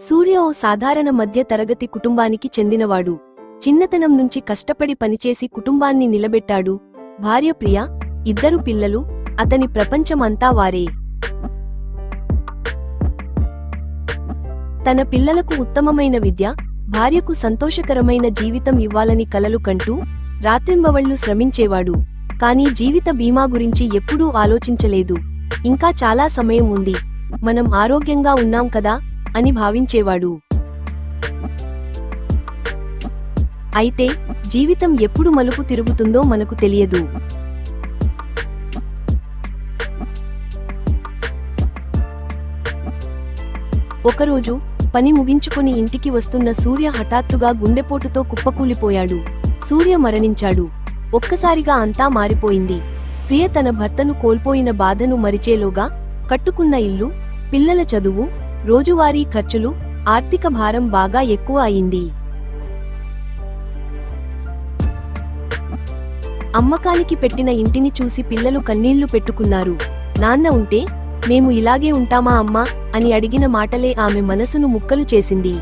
సూర్య ఓ సాధారణ మధ్య తరగతి కుటుంబానికి చెందినవాడు. చిన్నతనం నుంచి కష్టపడి పనిచేసి కుటుంబాన్ని నిలబెట్టాడు. భార్య ప్రియ ఇద్దరు పిల్లలు అతని ప్రపంచమంతా వారే. తన పిల్లలకు ఉత్తమమైన విద్య భార్యకు సంతోషకరమైన జీవితం ఇవ్వాలని కలలు కంటూ రాత్రింబవళ్ళు శ్రమించేవాడు. కానీ జీవిత బీమా గురించి ఎప్పుడూ ఆలోచించలేదు. ఇంకా చాలా సమయం ఉంది. మనం ఆరోగ్యంగా ఉన్నాం కదా? అని భావించేవాడు. అయితే జీవితం ఎప్పుడు మలుపు తిరుగుతుందో మనకు తెలియదు. ఒకరోజు పని ముగించుకొని ఇంటికి వస్తున్న సూర్య హఠాత్తుగా గుండెపోటుతో కుప్పకూలిపోయాడు. సూర్య మరణించాడు. ఒక్కసారిగా అంతా మారిపోయింది. ప్రియ తన భర్తను కోల్పోయిన బాధను మరిచేలోగా కట్టుకున్న ఇల్లు పిల్లల చదువు రోజువారీ ఖర్చులు ఆర్థిక భారం బాగా ఎక్కువ అయింది. అమ్మకానికి పెట్టిన ఇంటిని చూసి పిల్లలు కన్నీళ్ళు పెట్టుకున్నారు. నాన్న ఉంటే మేము ఇలాగే ఉంటామా అమ్మా? అని అడిగిన మాటలే ఆమె మనసును ముక్కలు చేసింది.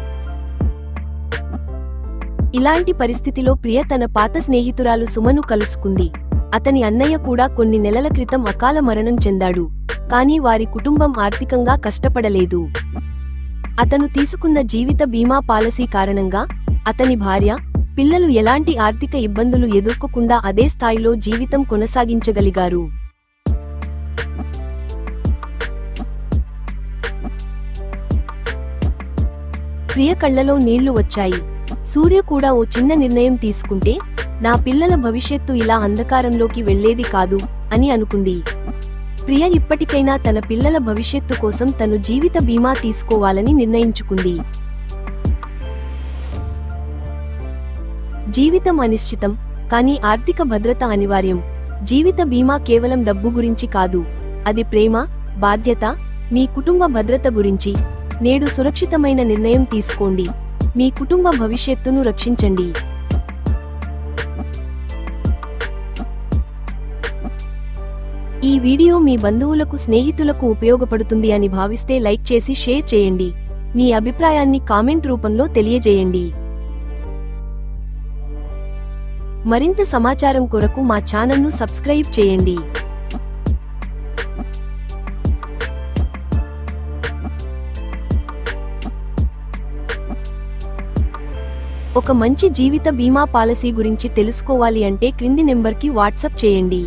ఇలాంటి పరిస్థితిలో ప్రియ తన పాత స్నేహితురాలు సుమను కలుసుకుంది. అతని అన్నయ్య కూడా కొన్ని నెలల క్రితం అకాల మరణం చెందాడు. కానీ వారి కుటుంబం ఆర్థికంగా కష్టపడలేదు. అతను తీసుకున్న జీవిత బీమా పాలసీ కారణంగా అతని భార్య పిల్లలు ఎలాంటి ఆర్థిక ఇబ్బందులు ఎదుర్కోకుండా అదే స్థాయిలో జీవితం కొనసాగించగలిగారు. ప్రియ కళ్ళలో నీళ్ళు వచ్చాయి. సూర్య కూడా ఓ చిన్న నిర్ణయం తీసుకుంటే నా పిల్లల భవిష్యత్తు ఇలా అంధకారంలోకి వెళ్ళేది కాదు అని అనుకుంది. ప్రియ ఇప్పటికైనా తన పిల్లల భవిష్యత్తు కోసం తను జీవిత బీమా తీసుకోవాలని నిర్ణయించుకుంది. జీవితం అనిశ్చితం కానీ ఆర్థిక భద్రత అనివార్యం. జీవిత బీమా కేవలం డబ్బు గురించి కాదు అది ప్రేమ బాధ్యత మీ కుటుంబ భద్రత గురించి. నేడు సురక్షితమైన నిర్ణయం తీసుకోండి. మీ కుటుంబ భవిష్యత్తును రక్షించండి. ఈ వీడియో మీ బంధువులకు స్నేహితులకు ఉపయోగపడుతుంది అని భావిస్తే లైక్ చేసి షేర్ చేయండి. మీ అభిప్రాయాన్ని కామెంట్ రూపంలో తెలియజేయండి. మరింత సమాచారం కొరకు మా ఛానల్ను సబ్స్క్రైబ్ చేయండి. ఒక మంచి జీవిత బీమా పాలసీ గురించి తెలుసుకోవాలి అంటే క్రింది నెంబర్కి వాట్సాప్ చేయండి.